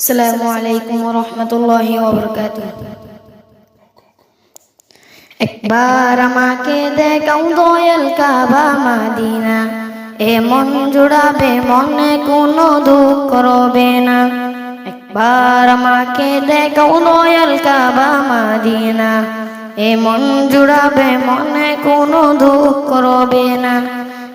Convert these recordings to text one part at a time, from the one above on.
আসসালামু আলাইকুম রহমতুল্লাহি একবার মাদিনা এ মন জুড়াবে মনে কোনো দুঃখ করবে না। একবার আমাকে দেখাও দয়াল কাবা মাদিনা এ মন জুড়াবে মনে কোনো দুঃখ করবে না।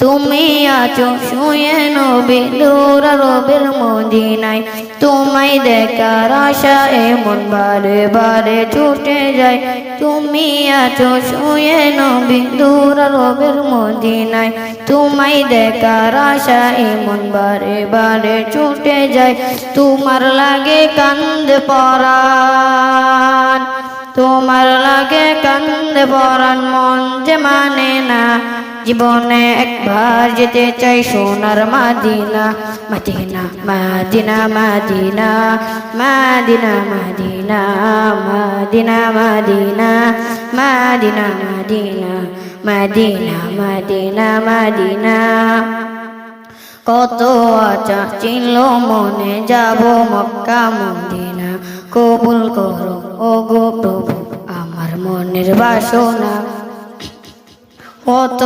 তুমি আছো শুয়ে নবী, দূর রবের মদিনায়। তোমায় দেখার আশা এমন বারে বারে ছুটে যায়। তুমি আছো শুয়ে নবী, দূর রবের মদিনায়। তোমায় দেখার আশা এমন বারে বারে ছুটে যায়। তোমার লাগে কান্দে পরাণ। তোমার লাগে কান্দে পরাণ, মন যে মানে না। জীবনে একবার যেতে চাই সোনার Madina Medina Medina Medina Medina Medina Medina Medina Medina Medina Medina Medina Madina কত আচা চিনল মনে যাব মক্কা মদিনা কবুল করো ও গো প্রভু আমার মনের বাসনা কত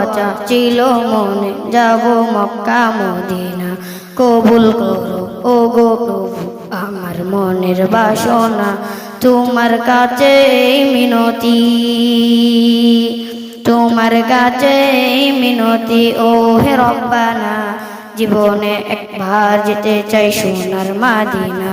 আচা ছিল মনে, যাব মক্কা মদিনা। কবুল করো ও গো প্রভু, আমার মনের বাসনা, তোমার কাছে মিনতি। তোমার কাছে মিনতি ও হে রব্বানা, জীবনে একবার যেতে চাই সোনার মাদিনা।